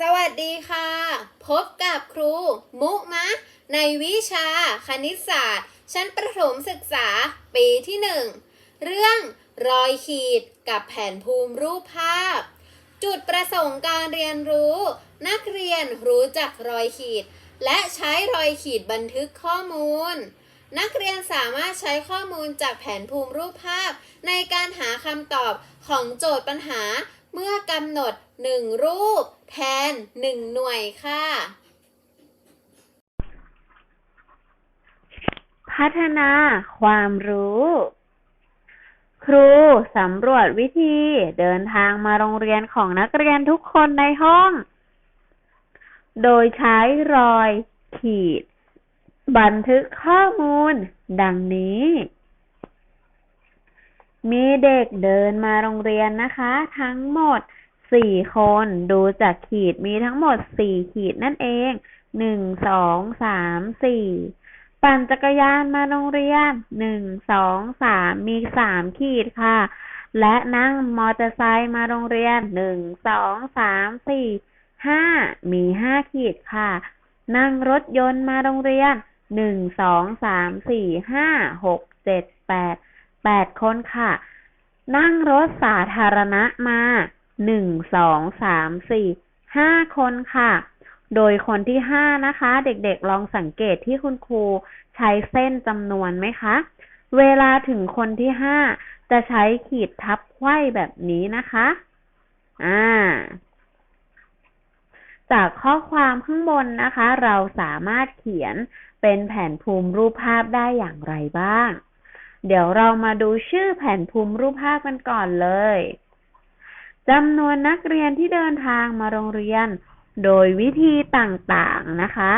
สวัสดีค่ะ พบกับครู มุมะ ในวิชาคณิตศาสตร์ ชั้นประถมศึกษาปีที่หนึ่งเรื่องรอยขีดกับแผนภูมิรูปภาพ จุดประสงค์การเรียนรู้ นักเรียนรู้จักรอยขีด และใช้รอยขีดบันทึกข้อมูล นักเรียนสามารถใช้ข้อมูลจากแผนภูมิรูปภาพ ในการหาคำตอบของโจทย์ปัญหา เมื่อกำหนด 1 รูป แทน 1 หน่วยค่ะ พัฒนาความรู้ ครูสำรวจวิธีเดินทางมาโรงเรียนของนักเรียนทุกคนในห้อง โดยใช้รอยขีด บันทึกข้อมูล ดังนี้ มีเด็กเดินมาโรงเรียนนะคะ ทั้งหมดสี่คนดูจากขีดมีทั้งหมดสี่ขีดนั่นเองหนึ่งสองสามสี่ปั่นจักรยานมาโรงเรียนหนึ่งสองสามมีสามขีดค่ะ และนั่งมอเตอร์ไซค์มาโรงเรียนหนึ่งสองสามสี่ห้ามีห้าขีดค่ะ นั่งรถยนต์มาโรงเรียนหนึ่งสองสามสี่ห้าหกเจ็ดแปด แปดคนค่ะ นั่งรถสาธารณะมาหนึ่งสองสามสี่ห้าคนค่ะ โดยคนที่ห้านะคะ เด็กๆลองสังเกตที่คุณครูใช้เส้นจำนวนไหมคะ เวลาถึงคนที่ห้าจะใช้ขีดทับไขว้แบบนี้นะคะ อ่า จากข้อความข้างบนนะคะ เราสามารถเขียนเป็นแผนภูมิรูปภาพได้อย่างไรบ้าง เดี๋ยวเรามาดูชื่อแผนภูมิรูปภาพกันก่อนเลยจำนวนนักเรียนที่เดินทางมาโรงเรียน โดยวิธีต่างๆนะคะ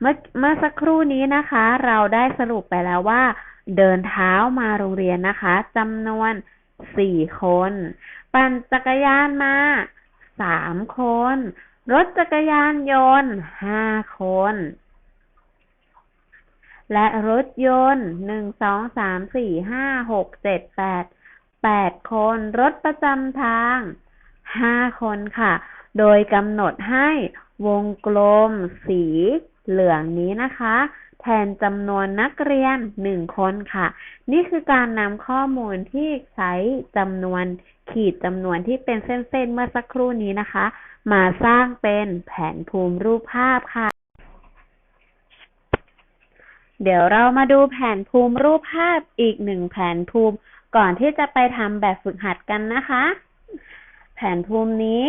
เมื่อเมื่อสักครู่นี้นะคะ เราได้สรุปไปแล้วว่า เดินเท้ามาโรงเรียนนะคะจำนวนสี่คน ปั่นจักรยานมาสามคน รถจักรยานยนต์ห้าคน และรถยนต์หนึ่งสองสามสี่ห้าหกเจ็ดแปดแปดคนรถประจำทางห้าคนค่ะ โดยกำหนดให้วงกลมสีเหลืองนี้นะคะ แทนจำนวนนักเรียนหนึ่งคนค่ะ นี่คือการนำข้อมูลที่ใช้จำนวนขีดจำนวนที่เป็นเส้นๆเมื่อสักครู่นี้นะคะ มาสร้างเป็นแผนภูมิรูปภาพค่ะ เดี๋ยวเรามาดูแผนภูมิรูปภาพอีกหนึ่งแผนภูมิก่อนที่จะไปทำแบบฝึกหัดกันนะคะ แผนภูมินี้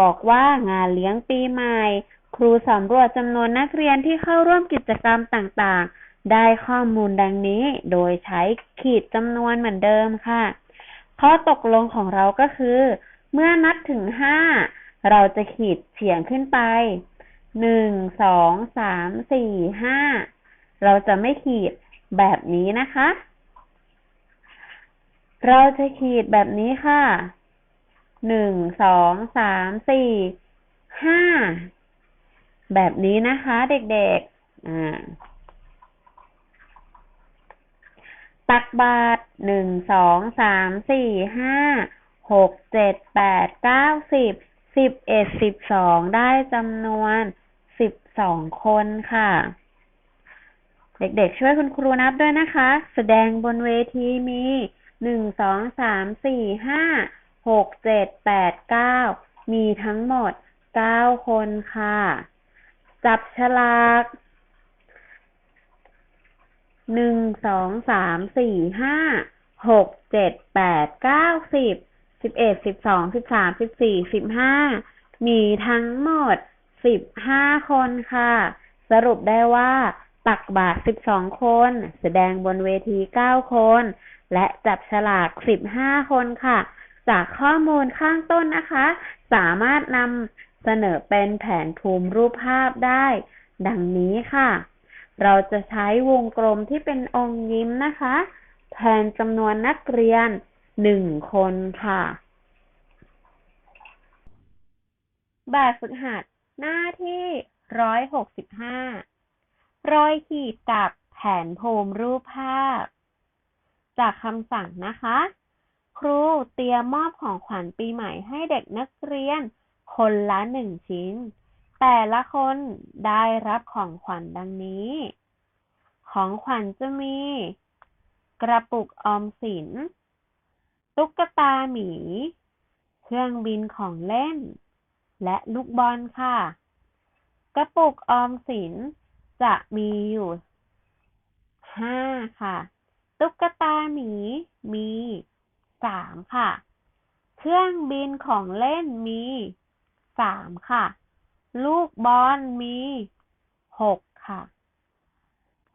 บอกว่างานเลี้ยงปีใหม่ ครูสำรวจจำนวนนักเรียนที่เข้าร่วมกิจกรรมต่างๆ ได้ข้อมูลดังนี้โดยใช้ขีดจำนวนเหมือนเดิมค่ะ ข้อตกลงของเราก็คือ เมื่อนับถึงห้าเราจะขีดเฉียงขึ้นไปหนึ่งสองสามสี่ห้า เราจะไม่ขีดแบบนี้นะคะ เราจะขีดแบบนี้ค่ะ หนึ่ง สอง สาม สี่ ห้า แบบนี้นะคะเด็กๆ อ่า ตักบาทหนึ่ง สอง สาม สี่ ห้า หก เจ็ด แปด เก้าสิบ สิบเอ็ด สิบสอง ได้จำนวนสิบสองคนค่ะ เด็กๆช่วยคุณครูนับด้วยนะคะ แสดงบนเวทีมีหนึ่งสองสามสี่ห้าหกเจ็ดแปดเก้ามีทั้งหมดเก้าคนค่ะ จับฉลากหนึ่งสองสามสี่ห้าหกเจ็ดแปดเก้าสิบสิบเอ็ดสิบสองสิบสามสิบสี่สิบห้ามีทั้งหมดสิบห้าคนค่ะ สรุปได้ว่า ตักบาทสิบสองคน แสดงบนเวทีเก้าคน และจับฉลากสิบห้าคนค่ะ จากข้อมูลข้างต้นนะคะ สามารถนำเสนอเป็นแผนภูมิรูปภาพได้ ดังนี้ค่ะ เราจะใช้วงกลมที่เป็นองค์ยิ้มนะคะ แทนจำนวนนักเรียนหนึ่งคนค่ะ แบบฝึกหัดหน้าที่ร้อยหกสิบห้า รอยขีดกับแผนภูมิรูปภาพ จากคำสั่งนะคะ ครูเตรียมมอบของขวัญปีใหม่ให้เด็กนักเรียน คนละหนึ่งชิ้น แต่ละคนได้รับของขวัญดังนี้ ของขวัญจะมี กระปุกออมสิน ตุ๊กตาหมี เครื่องบินของเล่น และลูกบอลค่ะ กระปุกออมสิน จะมีอยู่ห้าค่ะ ตุ๊กตาหมีมีสามค่ะ เครื่องบินของเล่นมีสามค่ะ ลูกบอลมีหกค่ะ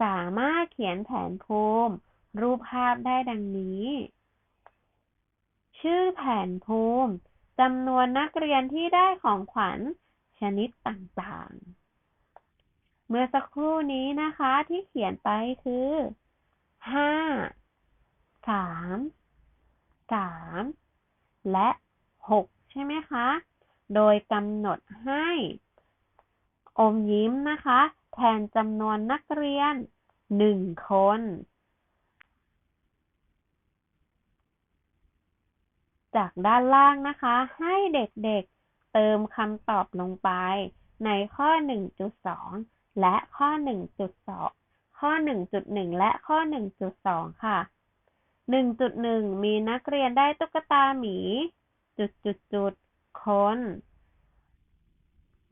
สามารถเขียนแผนภูมิ รูปภาพได้ดังนี้ ชื่อแผนภูมิจำนวนนักเรียนที่ได้ของขวัญชนิดต่างๆ เมื่อสักครู่นี้นะคะที่เขียนไปคือห้าสามสามและหกใช่ไหมคะ โดยกำหนดให้ อมยิ้มนะคะ แทนจำนวนนักเรียนหนึ่งคนจากด้านล่างนะคะ ให้เด็กๆเติมคำตอบลงไปในข้อ 1.2 และข้อ 1.2 ข้อ 1.1 และข้อ 1.2 ค่ะ 1.1 มีนักเรียนได้ตุ๊กตาหมี จุดจุดจุดคน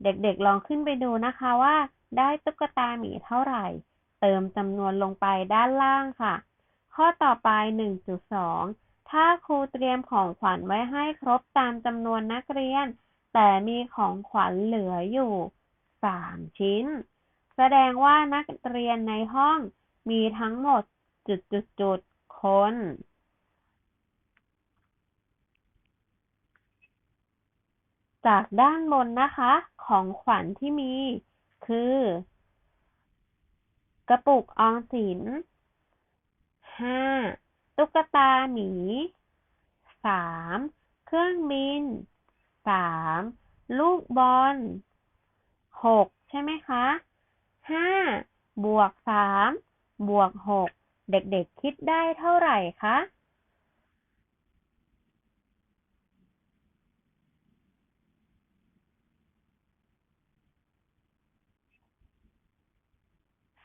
เด็กๆลองขึ้นไปดูนะคะว่า ได้ตุ๊กตาหมีเท่าไหร่ เติมจำนวนลงไปด้านล่างค่ะ ข้อต่อไป 1.2 ถ้าครูเตรียมของขวัญไว้ให้ครบตามจำนวนนักเรียน แต่มีของขวัญเหลืออยู่ 3 ชิ้น แสดงว่านักเรียนในห้องมีทั้งหมดจุดจุดจุดคน จากด้านบนนะคะ ของขวัญที่มี คือ กระปุกออมสินห้าตุ๊กตาหมีสามเครื่องบินสามลูกบอลหกใช่ไหมคะ ห้าบวกสามบวกหกเด็กๆคิดได้เท่าไหร่คะ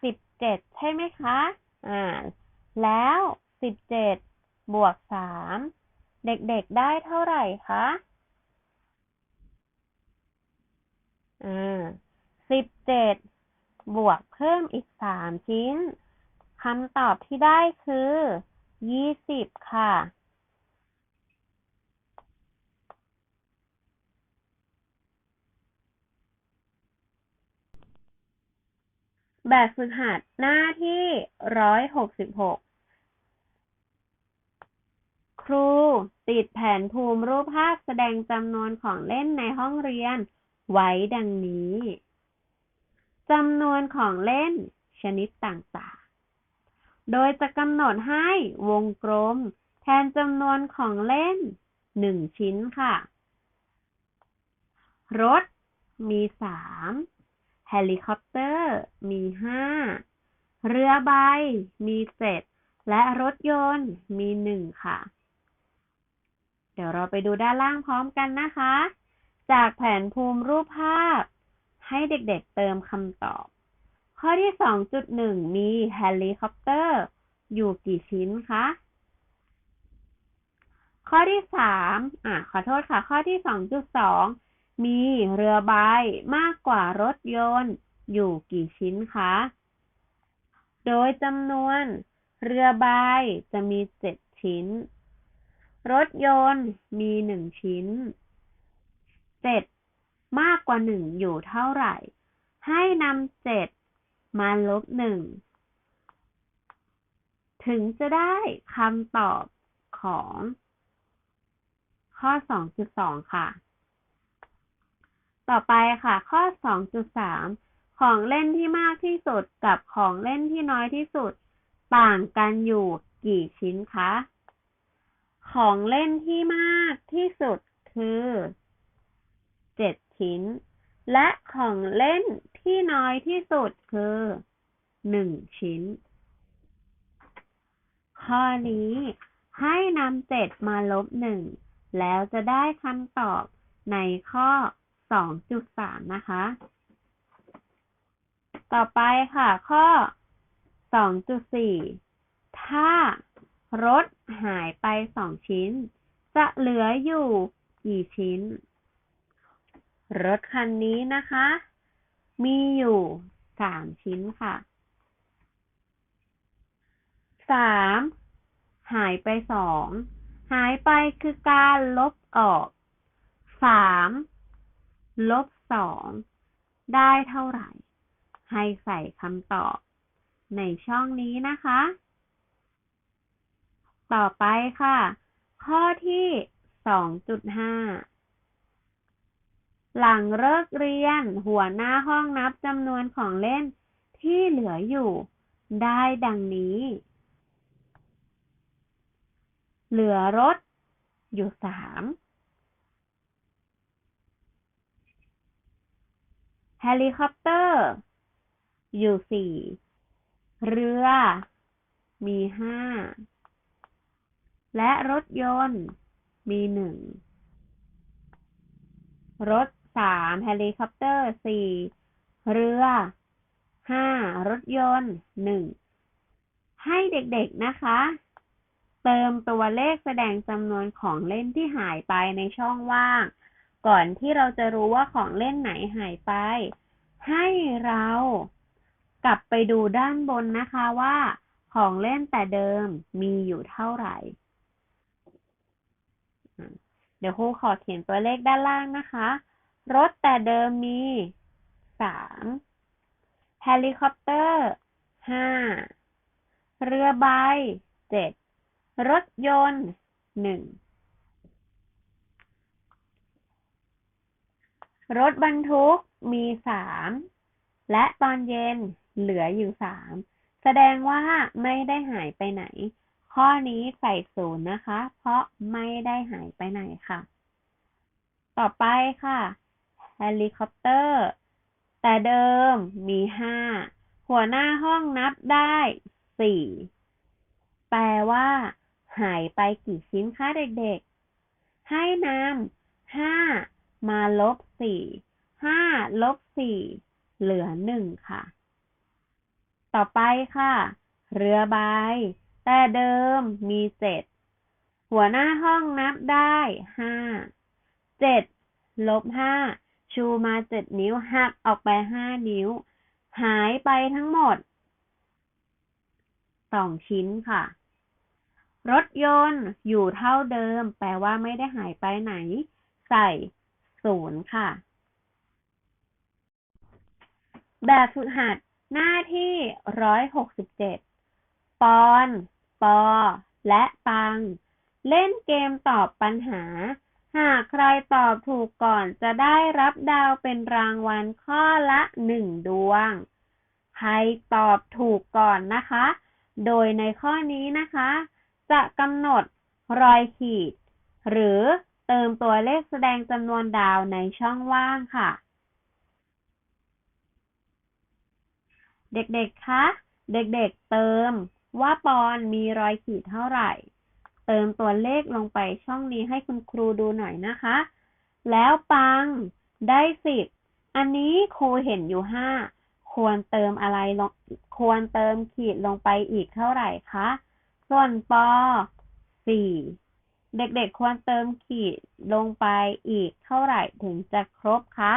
สิบเจ็ดใช่ไหมคะอ่าแล้วสิบเจ็ดบวกสามเด็กๆได้เท่าไหร่คะอ่าสิบเจ็ด บวกเพิ่มอีกสามชิ้นคำตอบที่ได้คือยี่สิบค่ะ แบบฝึกหัดหน้าที่ร้อยหกสิบหกครูติดแผนภูมิรูปภาพแสดงจำนวนของเล่นในห้องเรียนไว้ดังนี้ จำนวนของเล่นชนิดต่างๆ โดยจะกำหนดให้วงกลมแทนจำนวนของเล่นหนึ่งชิ้นค่ะ รถมีสามเฮลิคอปเตอร์มีห้าเรือใบมีเจ็ดและรถยนต์มีหนึ่งค่ะ เดี๋ยวเราไปดูด้านล่างพร้อมกันนะคะ จากแผนภูมิรูปภาพ ให้เด็กๆเติมคำตอบ ข้อที่ 2.1 มีเฮลิคอปเตอร์อยู่กี่ชิ้นคะ ข้อที่ 3 อะ ขอโทษค่ะ ข้อที่ 2.2 มีเรือใบมากกว่ารถยนต์อยู่กี่ชิ้นคะ โดยจำนวนเรือใบจะมี 7 ชิ้น รถยนต์มี 1 ชิ้น 7 มากกว่า1อยู่เท่าไหร่ ให้นำ7มาลบ1ถึงจะได้คำตอบของ ข้อ 2.2 ค่ะ ต่อไปค่ะ ข้อ 2.3 ของเล่นที่มากที่สุดกับของเล่นที่น้อยที่สุด ต่างกันอยู่กี่ชิ้นคะ ของเล่นที่มากที่สุดคือ ชิ้น และของเล่นที่น้อยที่สุดคือ 1 ชิ้น ข้อนี้ให้นำ7มาลบ1แล้วจะได้คำตอบในข้อสองจุดสามนะคะ ต่อไปค่ะ ข้อสองจุดสี่ถ้ารถหายไปสองชิ้น จะเหลืออยู่กี่ชิ้น รถคันนี้นะคะ มีอยู่สามชิ้นค่ะสามหายไปสองหายไปคือการลบออกสามลบสองได้เท่าไหร่ ให้ใส่คำตอบ ในช่องนี้นะคะ ต่อไปค่ะ ข้อที่สองจุดห้า หลังเลิกเรียน หัวหน้าห้องนับจำนวนของเล่นที่เหลืออยู่ ได้ดังนี้ เหลือรถ อยู่สามเฮลิคอปเตอร์ อยู่สี่ เรือ มีห้า และรถยนต์ มีหนึ่ง รถ สามเฮลิคอปเตอร์สี่เรือห้ารถยนต์หนึ่งให้เด็กๆนะคะ เติมตัวเลขแสดงจำนวนของเล่นที่หายไปในช่องว่าง ก่อนที่เราจะรู้ว่าของเล่นไหนหายไป ให้เรากลับไปดูด้านบนนะคะว่าของเล่นแต่เดิมมีอยู่เท่าไหร่ เดี๋ยวครูขอเขียนตัวเลขด้านล่างนะคะ รถแต่เดิมมีสามเฮลิคอปเตอร์ห้าเรือใบเจ็ดรถยนต์หนึ่งรถบรรทุกมีสามและตอนเย็นเหลืออยู่สามแสดงว่าไม่ได้หายไปไหน ข้อนี้ใส่ศูนย์นะคะ เพราะไม่ได้หายไปไหนค่ะ ต่อไปค่ะ เฮลิคอปเตอร์ แต่เดิมมีห้าหัวหน้าห้องนับได้สี่แปลว่า หายไปกี่ชิ้นคะเด็กๆ ให้นำห้ามาลบสี่ห้าลบสี่เหลือหนึ่งค่ะ ต่อไปค่ะ เรือใบ แต่เดิมมีเจ็ดหัวหน้าห้องนับได้ห้าเจ็ดลบห้า ชูมาเจ็ดนิ้ว หักออกไปห้านิ้ว หายไปทั้งหมดสองชิ้นค่ะ รถยนต์อยู่เท่าเดิม แปลว่าไม่ได้หายไปไหน ใส่ศูนย์ค่ะ แบบฝึกหัดหน้าที่ร้อยหกสิบเจ็ดปอน ปอ และปัง เล่นเกมตอบปัญหา หากใครตอบถูกก่อนจะได้รับดาวเป็นรางวัลข้อละหนึ่งดวง ใครตอบถูกก่อนนะคะ โดยในข้อนี้นะคะ จะกำหนดรอยขีด หรือเติมตัวเลขแสดงจำนวนดาวในช่องว่างค่ะ เด็กๆ คะ เด็กๆ เติมว่าปอนมีรอยขีดเท่าไหร่ เติมตัวเลขลงไปช่องนี้ให้คุณครูดูหน่อยนะคะ แล้วปังได้สิบอันนี้ครูเห็นอยู่ห้าควรเติมอะไรลงควรเติมขีดลงไปอีกเท่าไหร่คะ ส่วนปอสี่เด็กๆ ควรเติมขีดลงไปอีกเท่าไหร่ถึงจะครบคะ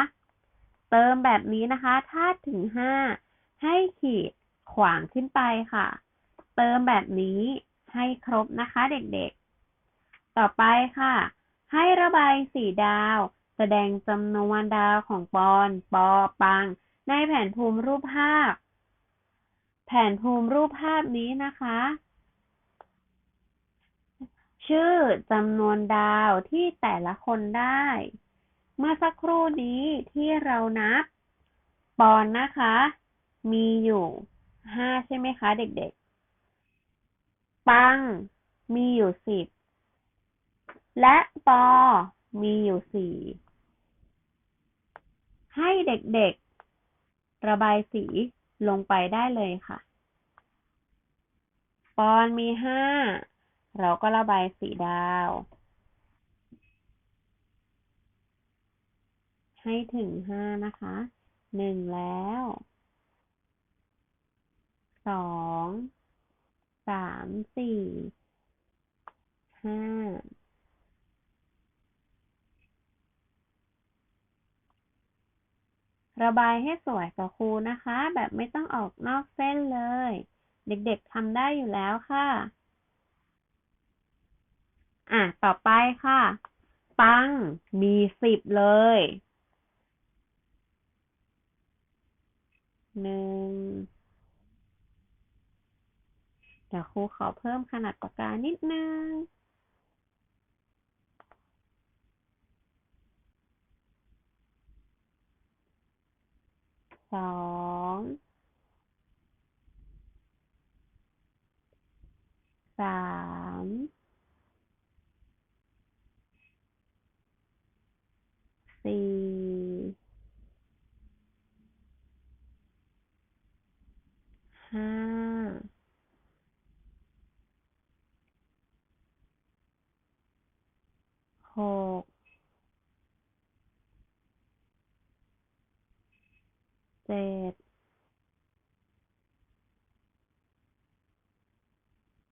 เติมแบบนี้นะคะ ถ้าถึงห้าให้ขีดขวางขึ้นไปค่ะ เติมแบบนี้ ให้ครบนะคะเด็กๆ ต่อไปค่ะ ให้ระบายสีดาว แสดงจำนวนดาวของปอน ปอ ปัง ในแผนภูมิรูปภาพ แผนภูมิรูปภาพนี้นะคะ ชื่อจำนวนดาวที่แต่ละคนได้ เมื่อสักครู่นี้ที่เรานับ ปอนนะคะ มีอยู่ห้าใช่ไหมคะ เด็กๆ ปัง มีอยู่สิบ และปอ มีอยู่สี่ ให้เด็กๆ ระบายสีลงไปได้เลยค่ะ ปอนมีห้า เราก็ระบายสีดาว ให้ถึงห้านะคะ หนึ่งแล้ว สอง สามสี่ห้าระบายให้สวยกับครูนะคะ แบบไม่ต้องออกนอกเส้นเลย เด็กๆทำได้อยู่แล้วค่ะ อะ ต่อไปค่ะ ปังมีสิบเลยหนึ่ง ดี๋ยวครูขอเพิ่มขนาดปากกานิดนึง สอง สาม สี่ห้า หกเจ็ด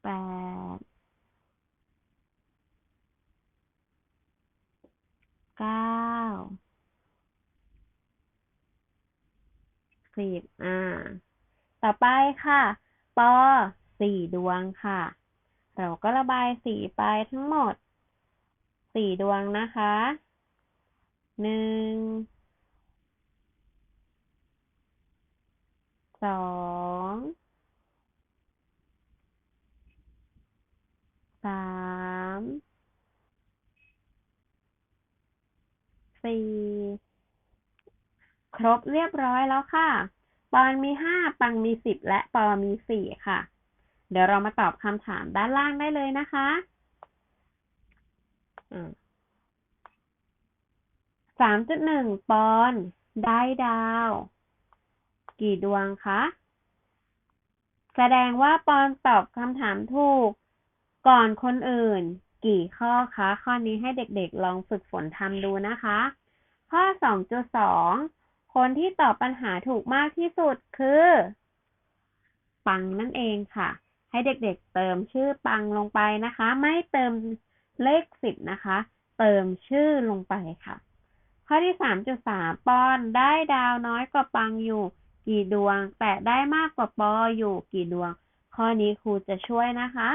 แปดเก้าสิบอ่า ต่อไปค่ะ ปอสี่ดวงค่ะ เราก็ระบายสีไปทั้งหมด สี่ดวงนะคะ หนึ่ง สอง สาม สี่ ครบเรียบร้อยแล้วค่ะ ปอนมีห้า ปังมีสิบ และปอมีสี่ค่ะ เดี๋ยวเรามาตอบคำถามด้านล่างได้เลยนะคะ สามจุดหนึ่งปอนด์ได้ดาว กี่ดวงคะ แสดงว่าปอนตอบคำถามถูก ก่อนคนอื่น กี่ข้อคะ ข้อนี้ให้เด็กๆ ลองฝึกฝนทำดูนะคะ ข้อสองจุดสองคนที่ตอบปัญหาถูกมากที่สุดคือ ปังนั่นเองค่ะ ให้เด็กๆเติมชื่อปังลงไปนะคะ ไม่เติม เลขสิบนะคะ เติมชื่อลงไปค่ะ ข้อที่สามจุดสามปอนได้ดาวน้อยกว่าปังอยู่ กี่ดวง แต่ได้มากกว่าปออยู่กี่ดวง ข้อนี้ครูจะช่วยนะคะ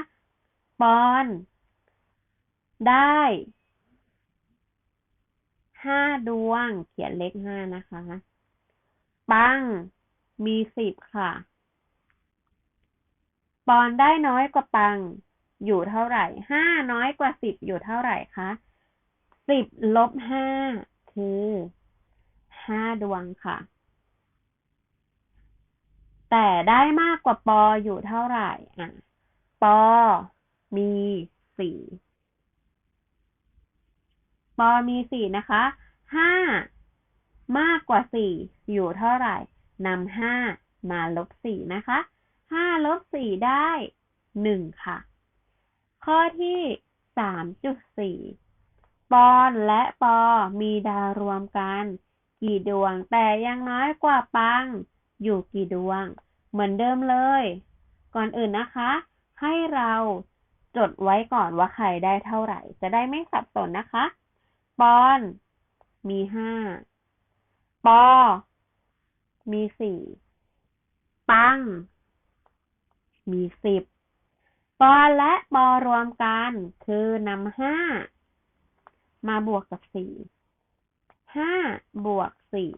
ปอนได้ห้าดวง เขียนเลขห้านะคะ ปัง มีสิบค่ะ ปอนได้น้อยกว่าปัง อยู่เท่าไหร่ห้าน้อยกว่าสิบอยู่เท่าไหร่คะสิบลบห้าคือห้าดวงค่ะ แต่ได้มากกว่าปออยู่เท่าไหร่อะปอมีสี่ปอมีสี่นะคะห้ามากกว่าสี่อยู่เท่าไหร่นำห้ามาลบสี่นะคะห้าลบสี่ได้หนึ่งค่ะ ข้อที่สามจุดสี่ปอนและปอมีดาวรวมกัน กี่ดวงแต่ยังน้อยกว่าปัง อยู่กี่ดวง เหมือนเดิมเลย ก่อนอื่นนะคะ ให้เราจดไว้ก่อนว่าใครได้เท่าไหร่ จะได้ไม่สับสนนะคะ ปอนมีห้าปอ มีสี่ ปัง มีสิบ ปอและปอรวมกันคือนำห้ามาบวกกับสี่ห้าบวกสี่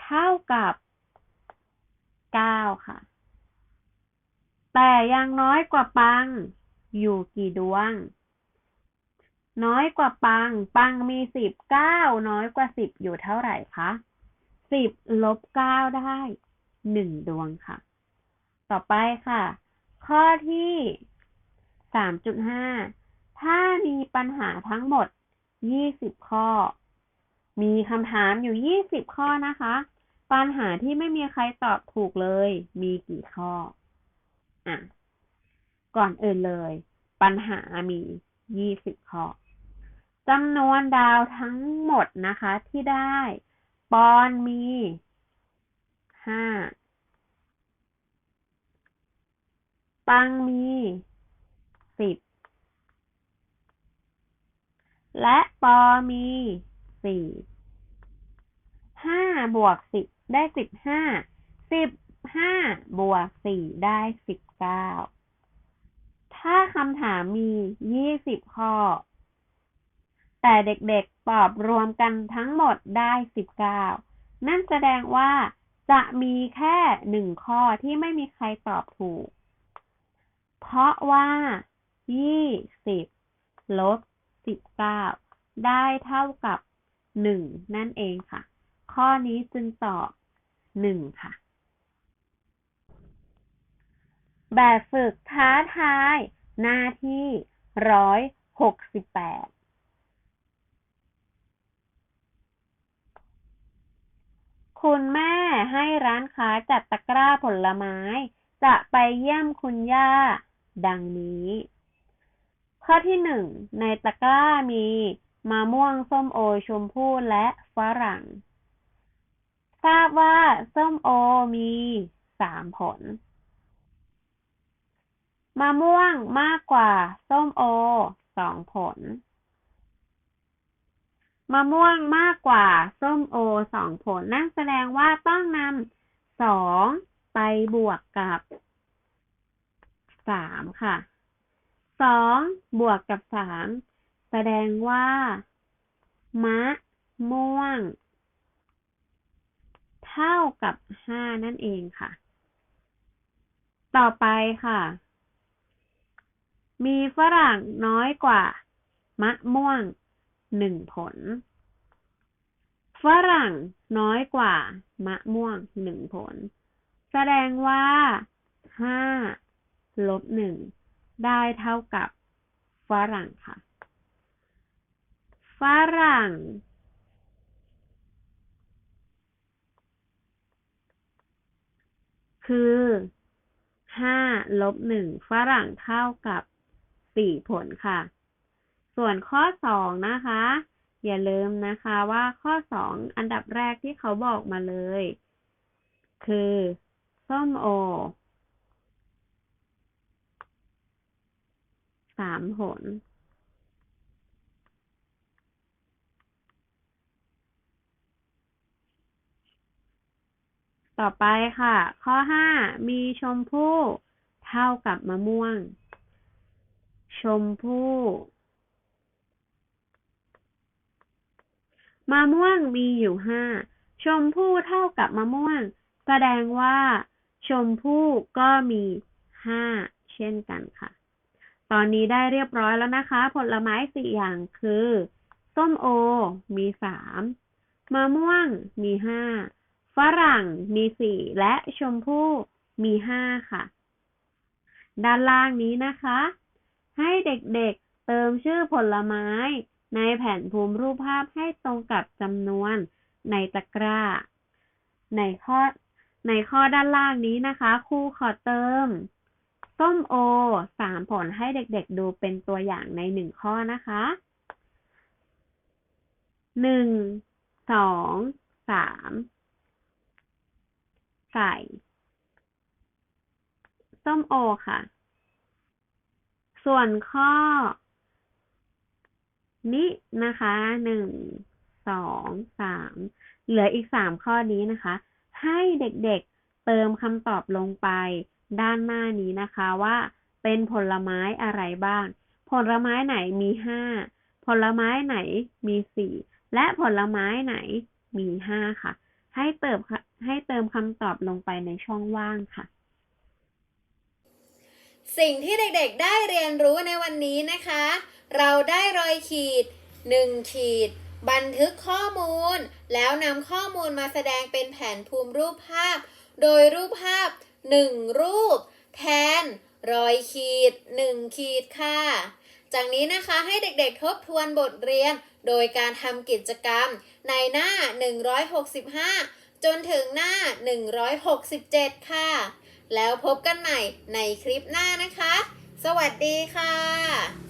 เท่ากับเก้าค่ะ แต่ยังน้อยกว่าปัง อยู่กี่ดวง น้อยกว่าปัง ปังมีสิบเก้าน้อยกว่าสิบอยู่เท่าไหร่คะสิบลบเก้าได้หนึ่งดวงค่ะ ต่อไปค่ะ ข้อที่สามจุดห้าถ้ามีปัญหาทั้งหมดยี่สิบข้อ มีคำถามอยู่ยี่สิบข้อนะคะ ปัญหาที่ไม่มีใครตอบถูกเลย มีกี่ข้อ อะ ก่อนอื่นเลย ปัญหามียี่สิบข้อจำนวนดาวทั้งหมดนะคะที่ได้ ปอนมีห้า ปังมีสิบและปอมีสี่ห้าบวกสิบได้สิบห้าสิบห้าบวกสี่ได้สิบเก้าถ้าคำถามมียี่สิบข้อ แต่เด็กๆตอบรวมกันทั้งหมดได้สิบเก้านั่นแสดงว่าจะมีแค่หนึ่งข้อที่ไม่มีใครตอบถูก เพราะว่ายี่สิบลบสิบเก้าได้เท่ากับหนึ่งนั่นเองค่ะ ข้อนี้จึงตอบหนึ่งค่ะ แบบฝึกท้าทาย หน้าที่ร้อยหกสิบแปดคุณแม่ให้ร้านค้าจัดตะกร้าผลไม้ จะไปเยี่ยมคุณย่า ดังนี้ ข้อที่หนึ่งในตะกร้ามีมะม่วงส้มโอชมพู่และฝรั่ง ทราบว่าส้มโอมีสามผล มะม่วงมากกว่าส้มโอสองผล มะม่วงมากกว่าส้มโอสองผล นั่นแสดงว่าต้องนำสองไปบวกกับ สามค่ะสองบวกกับสามแสดงว่า มะ ม่วง เท่ากับห้านั่นเองค่ะ ต่อไปค่ะ มีฝรั่งน้อยกว่า มะม่วงหนึ่งผล ฝรั่งน้อยกว่า มะม่วงหนึ่งผล แสดงว่าห้า ลบหนึ่งได้เท่ากับฝรั่งค่ะ ฝรั่ง คือห้าลบหนึ่งฝรั่งเท่ากับสี่ผลค่ะ ส่วนข้อสองนะคะ อย่าลืมนะคะว่าข้อสองอันดับแรกที่เขาบอกมาเลย คือ ส้มโอ สามผล ต่อไปค่ะ ข้อห้ามีชมพู่เท่ากับมะม่วง ชมพู่มะม่วงมีอยู่ห้า ชมพู่เท่ากับมะม่วง แสดงว่า ชมพู่ก็มีห้าเช่นกันค่ะ ตอนนี้ได้เรียบร้อยแล้วนะคะ ผลไม้สี่อย่างคือ ส้มโอ มีสามมะม่วง มีห้าฝรั่ง มีสี่และชมพู่ มีห้าค่ะ ด้านล่างนี้นะคะ ให้เด็กๆเติมชื่อผลไม้ ในแผนภูมิรูปภาพให้ตรงกับจำนวนในตะกร้า ในข้อในข้อด้านล่างนี้นะคะครูขอเติม ส้มโอสามผลให้เด็กๆดูเป็นตัวอย่างในหนึ่งข้อนะคะหนึ่งสองสามใส่ ส้มโอค่ะ ส่วนข้อ นี้นะคะหนึ่งสองสามเหลืออีกสามข้อนี้นะคะ ให้เด็กๆเติมคำตอบลงไป ด้านหน้านี้นะคะว่า เป็นผลไม้อะไรบ้าง ผลไม้ไหนมีห้าผลไม้ไหนมีสี่และผลไม้ไหนมีห้าค่ะ ให้เติมค่ะให้เติมคำตอบลงไปในช่องว่างค่ะ สิ่งที่เด็กๆได้เรียนรู้ในวันนี้นะคะ เราได้รอยขีด1ขีด บันทึกข้อมูล แล้วนำข้อมูลมาแสดงเป็นแผนภูมิรูปภาพ โดยรูปภาพ 1 รูป แทนรอยขีด 1 ขีดค่ะ จากนี้นะคะให้เด็กๆทบทวนบทเรียน โดยการทำกิจกรรม ในหน้า 165 จนถึงหน้า 167 ค่ะ แล้วพบกันใหม่ในคลิปหน้านะคะ สวัสดีค่ะ